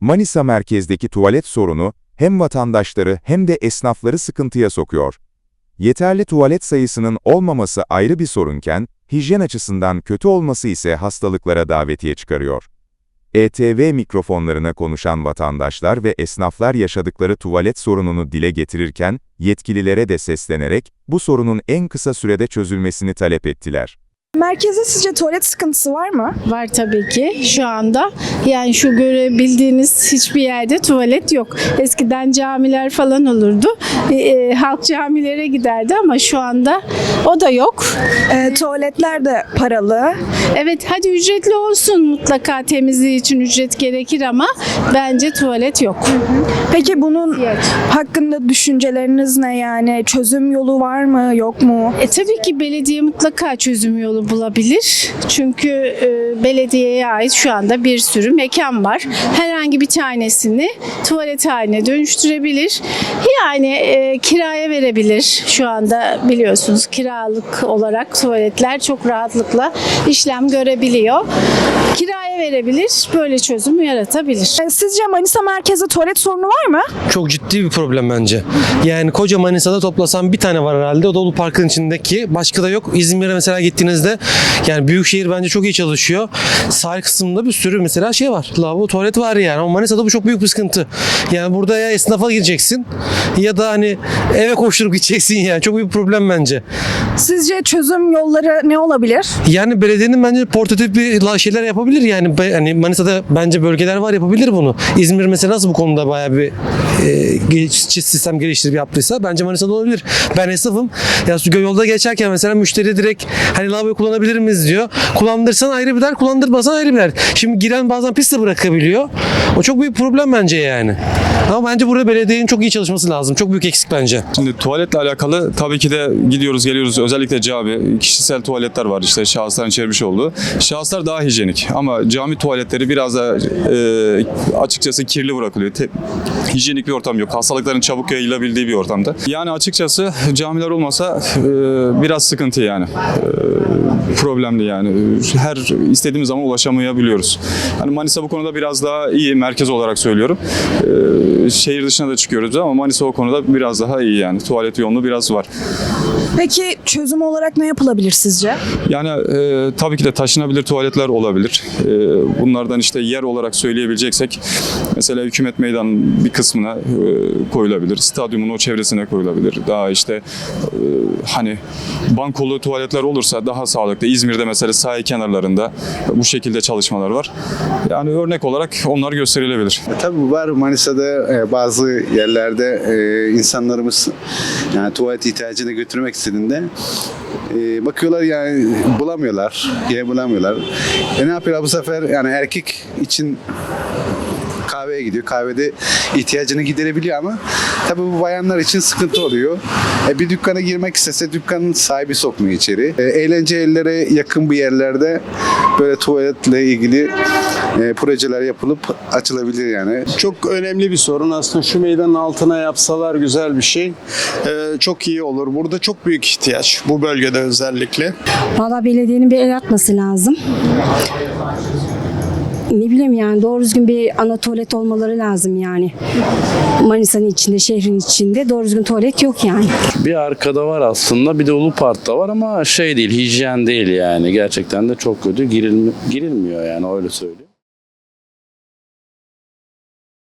Manisa merkezdeki tuvalet sorunu hem vatandaşları hem de esnafları sıkıntıya sokuyor. Yeterli tuvalet sayısının olmaması ayrı bir sorunken, hijyen açısından kötü olması ise hastalıklara davetiye çıkarıyor. ETV mikrofonlarına konuşan vatandaşlar ve esnaflar yaşadıkları tuvalet sorununu dile getirirken, yetkililere de seslenerek bu sorunun en kısa sürede çözülmesini talep ettiler. Merkezde sizce tuvalet sıkıntısı var mı? Var tabii ki şu anda. Yani şu görebildiğiniz hiçbir yerde tuvalet yok. Eskiden camiler falan olurdu. E, e, halk camilere giderdi ama şu anda o da yok. Ee, tuvaletler de paralı. Evet hadi ücretli olsun mutlaka temizliği için ücret gerekir ama bence tuvalet yok. Peki bunun Evet. hakkında düşünceleriniz ne yani? Çözüm yolu var mı, yok mu? E tabii ki belediye mutlaka çözüm yolu bulabilir. Çünkü e, belediyeye ait şu anda bir sürü mekan var. Herhangi bir tanesini tuvalet haline dönüştürebilir. Yani e, kiraya verebilir. Şu anda biliyorsunuz kiralık olarak tuvaletler çok rahatlıkla işlem görebiliyor. Kiraya verebilir, böyle çözüm yaratabilir. Ee, Sizce Manisa merkezde tuvalet sorunu var mı? Çok ciddi bir problem bence. Yani koca Manisa'da toplasan bir tane var herhalde. O da bu parkın içindeki. Başka da yok. İzmir'e mesela gittiğinizde yani büyükşehir bence çok iyi çalışıyor. Sahil kısmında bir sürü mesela şey var. Lavabo, tuvalet var yani. Ama Manisa'da bu çok büyük bir sıkıntı. Yani burada ya esnafa gireceksin ya da hani eve koşturup gideceksin yani. Çok büyük bir problem bence. Sizce çözüm yolları ne olabilir? Yani belediyenin bence portatif bir şeyler yapabilir yani. Hani Manisa'da bence bölgeler var yapabilir bunu. İzmir mesela nasıl bu konuda bayağı bir e, sistem geliştirip yaptıysa bence Manisa'da olabilir. Ben esnafım. Ya yolda geçerken mesela müşteri direkt hani lavaboyu kullanabilir miyiz diyor. Kullandırsan ayrı bir dert, kullandırmasan ayrı bir dert. Şimdi giren bazen pis de bırakabiliyor. O çok büyük problem bence yani. Ama bence burada belediyenin çok iyi çalışması lazım. Çok büyük eksik bence. Şimdi tuvaletle alakalı tabii ki de gidiyoruz geliyoruz özellikle cami kişisel tuvaletler var işte şahısların çevirmiş olduğu. Şahıslar daha hijyenik ama cami tuvaletleri biraz da e, açıkçası kirli bırakılıyor. Te- hijyenik bir ortam yok. Hastalıkların çabuk yayılabildiği bir ortamda. Yani açıkçası camiler olmasa e, biraz sıkıntı yani. E, problemli yani. Her istediğimiz zaman ulaşamayabiliyoruz. Hani Manisa bu konuda biraz daha iyi merkez olarak söylüyorum. E, şehir dışına da çıkıyoruz ama Manisa o konuda biraz daha iyi yani. Tuvalet yoğunluğu biraz var. Peki çözüm olarak ne yapılabilir sizce? Yani e, tabii ki de taşınabilir tuvaletler olabilir. E, bunlardan işte yer olarak söyleyebileceksek mesela hükümet meydanının bir kısmına e, koyulabilir. Stadyumun o çevresine koyulabilir. Daha işte e, hani bankolu tuvaletler olursa daha sağlıklı. İzmir'de mesela sahil kenarlarında bu şekilde çalışmalar var. Yani örnek olarak onlar gösterilebilir. E, Tabii var Manisa'da bazı yerlerde e, insanlarımız yani tuvalet ihtiyacını götürmek istediğinde e, bakıyorlar yani bulamıyorlar, yer bulamıyorlar. E ne yapıyorlar bu sefer yani erkek için kahveye gidiyor. Kahvede ihtiyacını giderebiliyor ama tabii bu bayanlar için sıkıntı oluyor. E, bir dükkana girmek istese dükkanın sahibi sokmuyor içeri. E, eğlence yerlere yakın bir yerlerde böyle tuvaletle ilgili e, projeler yapılıp açılabilir yani. Çok önemli bir sorun aslında şu meydanın altına yapsalar güzel bir şey. Ee, çok iyi olur. Burada çok büyük ihtiyaç bu bölgede özellikle. Valla belediyenin bir el atması lazım. Ne bileyim yani doğru düzgün bir ana tuvalet olmaları lazım yani. Manisa'nın içinde, şehrin içinde doğru düzgün tuvalet yok yani. Bir arkada var aslında bir de Ulu Park'ta var ama şey değil hijyen değil yani gerçekten de çok kötü girilmi, girilmiyor yani öyle söyleyeyim.